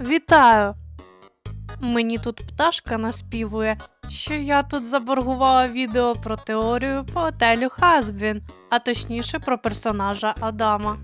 Вітаю! Мені тут пташка наспівує, що я тут заборгувала відео про теорію по отелю Хазбін, а точніше про персонажа Адама.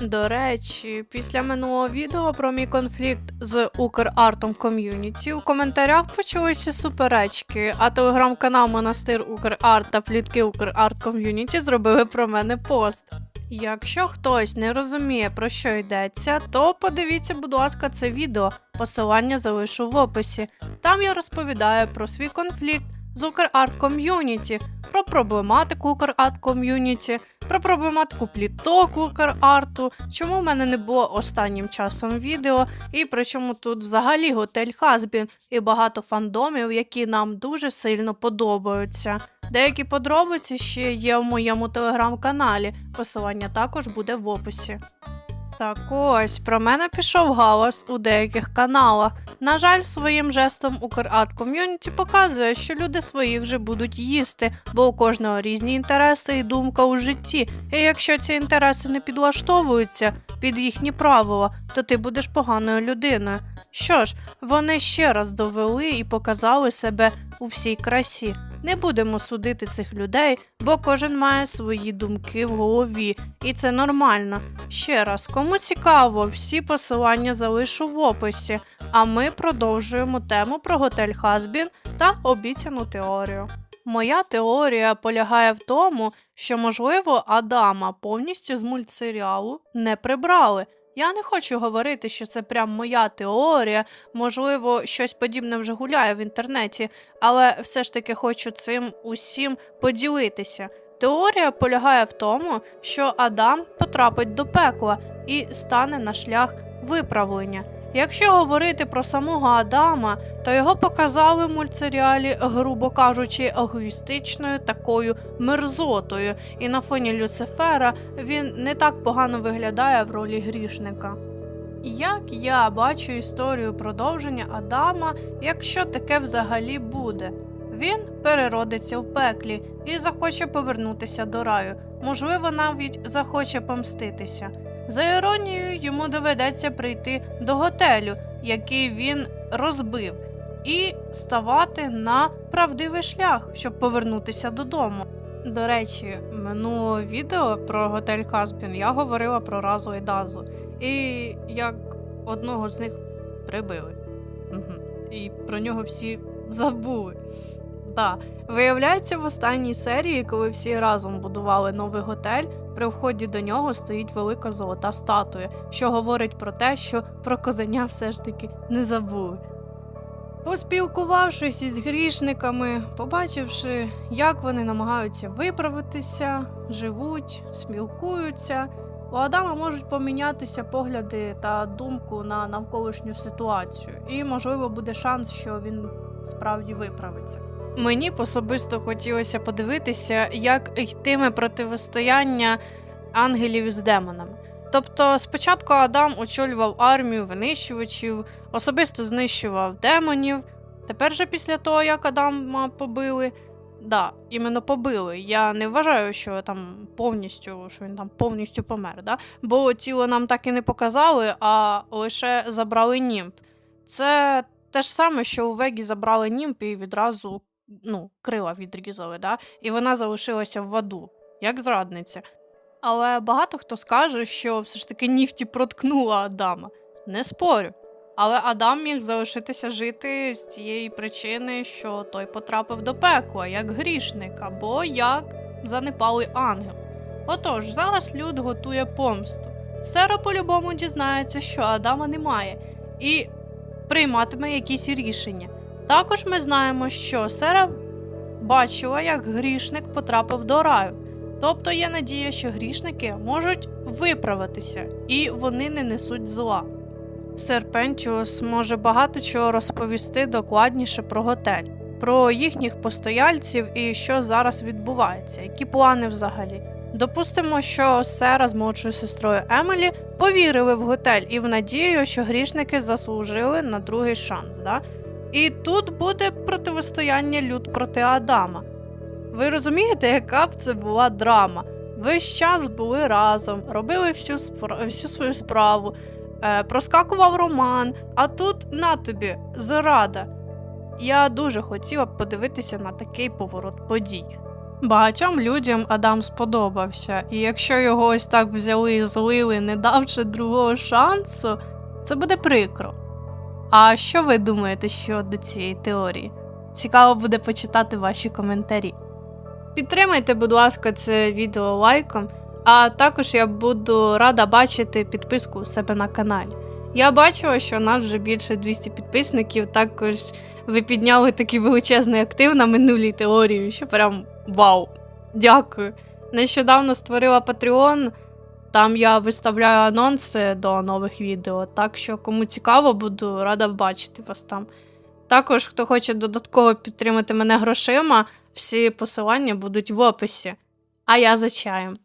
До речі, після минулого відео про мій конфлікт з Украртом ком'юніті у коментарях почалися суперечки, а телеграм-канал Монастир Украрт та плітки Украрт ком'юніті зробили про мене пост. Якщо хтось не розуміє про що йдеться, то подивіться, будь ласка, це відео. Посилання залишу в описі. Там я розповідаю про свій конфлікт з Украрт ком'юніті, про проблематику Украрт ком'юніті, про проблематику пліток Украрту, чому в мене не було останнім часом відео, і при чому тут взагалі готель Хазбін і багато фандомів, які нам дуже сильно подобаються. Деякі подробиці ще є в моєму телеграм-каналі. Посилання також буде в описі. Так ось про мене пішов галас у деяких каналах. На жаль, своїм жестом Украд ком'юніті показує, що люди своїх же будуть їсти, бо у кожного різні інтереси і думка у житті. І якщо ці інтереси не підлаштовуються під їхні правила, то ти будеш поганою людиною. Що ж, вони ще раз довели і показали себе у всій красі. Не будемо судити цих людей, бо кожен має свої думки в голові, і це нормально. Ще раз, кому цікаво, всі посилання залишу в описі, а ми продовжуємо тему про готель Хазбін та обіцяну теорію. Моя теорія полягає в тому, що, можливо, Адама повністю з мультсеріалу не прибрали. Я не хочу говорити, що це прям моя теорія, можливо, щось подібне вже гуляє в інтернеті, але все ж таки хочу цим усім поділитися. Теорія полягає в тому, що Адам потрапить до пекла і стане на шлях виправлення. Якщо говорити про самого Адама, то його показали в мультсеріалі, грубо кажучи, егоїстичною такою мерзотою, і на фоні Люцифера він не так погано виглядає в ролі грішника. Як я бачу історію продовження Адама, якщо таке взагалі буде? Він переродиться в пеклі і захоче повернутися до раю, можливо, навіть захоче помститися. За іронією, йому доведеться прийти до готелю, який він розбив, і ставати на правдивий шлях, щоб повернутися додому. До речі, минулого відео про готель Хазбін я говорила про Разу і Дазу, і як одного з них прибили. Мгм. І про нього всі забули. Так, виявляється, в останній серії, коли всі разом будували новий готель, при вході до нього стоїть велика золота статуя, що говорить про те, що про козеня все ж таки не забули. Поспілкувавшись із грішниками, побачивши, як вони намагаються виправитися, живуть, спілкуються, у Адама можуть помінятися погляди та думку на навколишню ситуацію, і, можливо, буде шанс, що він справді виправиться. Мені б особисто хотілося подивитися, як йтиме противостояння ангелів із демонами. Тобто, спочатку Адам очолював армію винищувачів, особисто знищував демонів. Тепер же після того, як Адама побили, да, іменно побили. Я не вважаю, що там повністю, що він там повністю помер, да? бо тіло нам так і не показали, а лише забрали німб. Це те ж саме, що у Вегі забрали німб і відразу ну, крила відрізали, да? і вона залишилася в аду, як зрадниця. Але багато хто скаже, що все ж таки Ніфті проткнула Адама. Не спорю. Але Адам міг залишитися жити з тієї причини, що той потрапив до пекла як грішник або як занепалий ангел. Отож, зараз люд готує помсту. Сера по-любому дізнається, що Адама немає, і прийматиме якісь рішення. Також ми знаємо, що Сера бачила, як грішник потрапив до раю. Тобто є надія, що грішники можуть виправитися і вони не несуть зла. Серпентіус може багато чого розповісти докладніше про готель, про їхніх постояльців і що зараз відбувається, які плани взагалі. Допустимо, що Сера з молодшою сестрою Емелі повірили в готель і в надію, що грішники заслужили на другий шанс. Да? І тут буде противостояння люд проти Адама. Ви розумієте, яка б це була драма? Весь час були разом, робили всю, спра- всю свою справу, е, проскакував роман, а тут на тобі зрада. Я дуже хотіла б подивитися на такий поворот подій. Багатьом людям Адам сподобався, і якщо його ось так взяли і злили, не давши другого шансу, це буде прикро. А що ви думаєте щодо цієї теорії? Цікаво буде почитати ваші коментарі. Підтримайте, будь ласка, це відео лайком, а також я буду рада бачити підписку у себе на каналі. Я бачила, що у нас вже більше 200 підписників, також ви підняли такий величезний актив на минулій теорії, що прям вау! Дякую. Нещодавно створила Patreon, там я виставляю анонси до нових відео, так що кому цікаво, буду рада бачити вас там. Також, хто хоче додатково підтримати мене грошима, всі посилання будуть в описі. А я за чаєм.